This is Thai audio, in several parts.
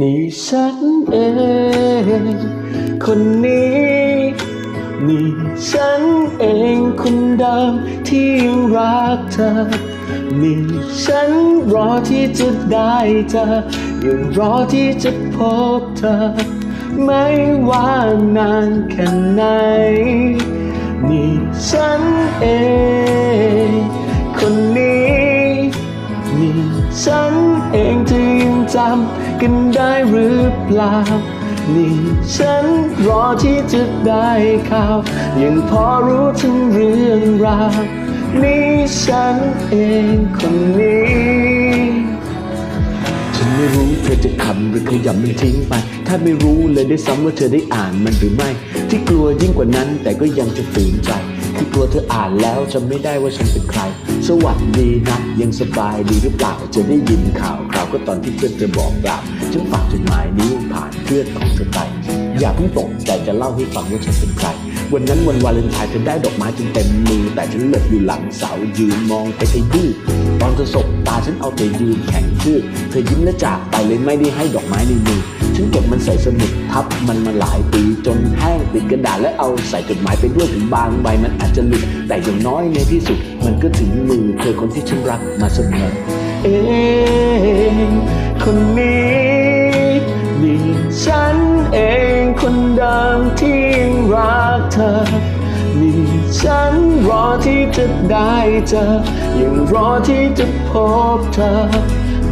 นี่ฉันเอง คนนี้ นี่ฉันเองคนเดิมที่ยังรักเธอ นี่ฉันรอที่จะได้เธอ ยังรอที่จะพบเธอ ไม่ว่านานแค่ไหน นี่ฉันเองำกันได้หรือเปล่า นี่ฉันรอที่จะได้ข่าว ยังพอรู้ถึงเรื่องราวนี่ฉันเองคนนี้ฉันไม่รู้เธอจะขำหรือขยำมันทิ้งไป ถ้าไม่รู้เลยได้ซ้ำว่าเธอได้อ่านมันหรือไม่ ที่กลัวยิ่งกว่านั้นแต่ก็ยังจะฝืนใจ กลัวเธออ่านแล้วจำไม่ได้ว่าฉันเป็นใคร สวัสดีนะยังสบายดีหรือเปล่าจะได้ยินข่าวคราวก็ตอนที่เพื่อนเธอบอกกล่าวฉันฝากจดหมายนี้ผ่านเพื่อนของเธอไปอย่าเพิ่งตกใจจะเล่าให้ฟังว่าฉันเป็นใคร วันนั้นวันวาเลนไทน์เธอได้ดอกไม้จนเต็มมือ แต่ฉันเหลือบอยู่หลังเสายืนมองไปไอ้ดื้อตอนเธอสบตาฉันเอาแต่ยืนแข็งชื่อเธอยิ้มและจากไปเลยไม่ได้ให้ดอกไม้ในมือ ฉันเก็บมันใส่สมุดทับมันมาหลายปีจนแห้งติดกระดาษและเอาใส่จดหมายไปด้วยถึงบางใบมันอาจจะหลุดแต่อย่างน้อยในที่สุด มันก็ถึงมือเธอคนที่ฉันรักมาเสมอเองคนนี้นี่ฉันเองคนเดิมที่รักเธอนี่ฉันรอที่จะได้เจอยังรอที่จะพบเธอ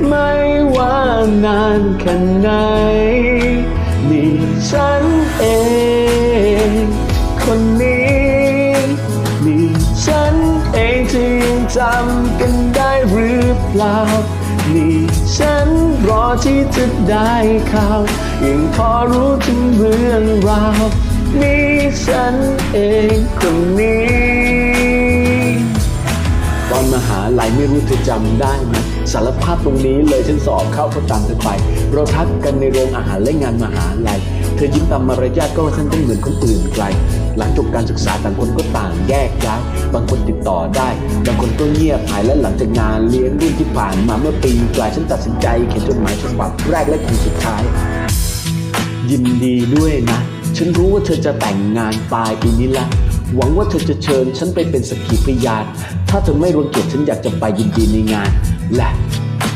ไม่ว่านานแค่ไหนนี่ฉันเอง คนนี้นี่ฉันเองที่ยังจำกันได้หรือเปล่านี่ฉันรอที่จะได้ข่าวยังพอรู้ถึงเรื่องราวนี่ฉันเองคนนี้ ตอนมหาลัยไม่รู้เธอจำได้ไหม สารภาพตรงนี้เลยฉันสอบเข้าก็ตามเธอไป เราทักกันในโรงอาหารและงานมหาลัย เธอยิ้มตามมารยาทก็ว่าฉันต้องเหมือนคนอื่นไกล หลังจบการศึกษาต่างคนก็ต่างแยกย้าย บางคนติดต่อได้ บางคนก็เงียบหายและหลังจากงานเลี้ยงรุ่นที่ผ่านมาเมื่อปีกลายฉันตัดสินใจเขียนจดหมายฉบับแรกและคงสุดท้าย ยินดีด้วยนะ ฉันรู้ว่าเธอจะแต่งงานปลายปีนี้ละหวังว่าเธอจะเชิญฉันไปเป็นสักขีพยาน ถ้าเธอไม่รังเกียจฉันอยากจะไปยินดีในงาน และ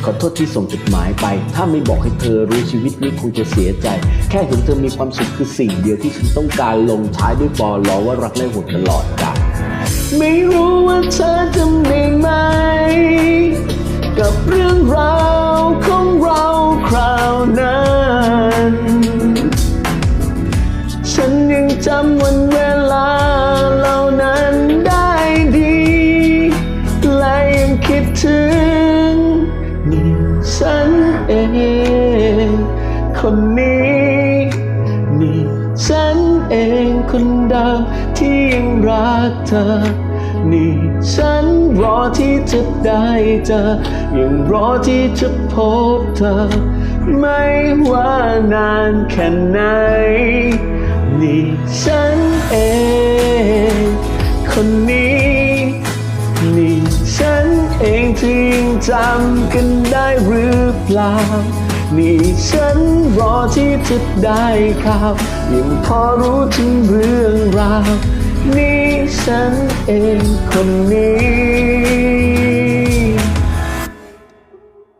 ขอโทษที่ส่งจดหมายไป ถ้าไม่บอกให้เธอรู้ชีวิตนี้คงจะเสียใจ แค่เห็นเธอมีความสุขคือสิ่งเดียวที่ฉันต้องการลงท้ายด้วยปอลอว่ารักและห่วงตลอดกาลไม่รู้ว่าเธอจะมีไหม กับเรื่องราว ฉันเอง คนนี้นี่ฉันเองคนเดิมที่ยังรักเธอ นี่ฉันรอที่จะได้เจอยังรอที่จะพบเธอ ไม่ว่านานแค่ไหน นี่ฉันเอง คนนี้ นี่ฉันเองที่ยังจำกัน หรือเปล่า นี่ฉันรอที่จะได้ข่าวยังพอรู้ถึงเรื่องราว นี่ฉันเองคนนี้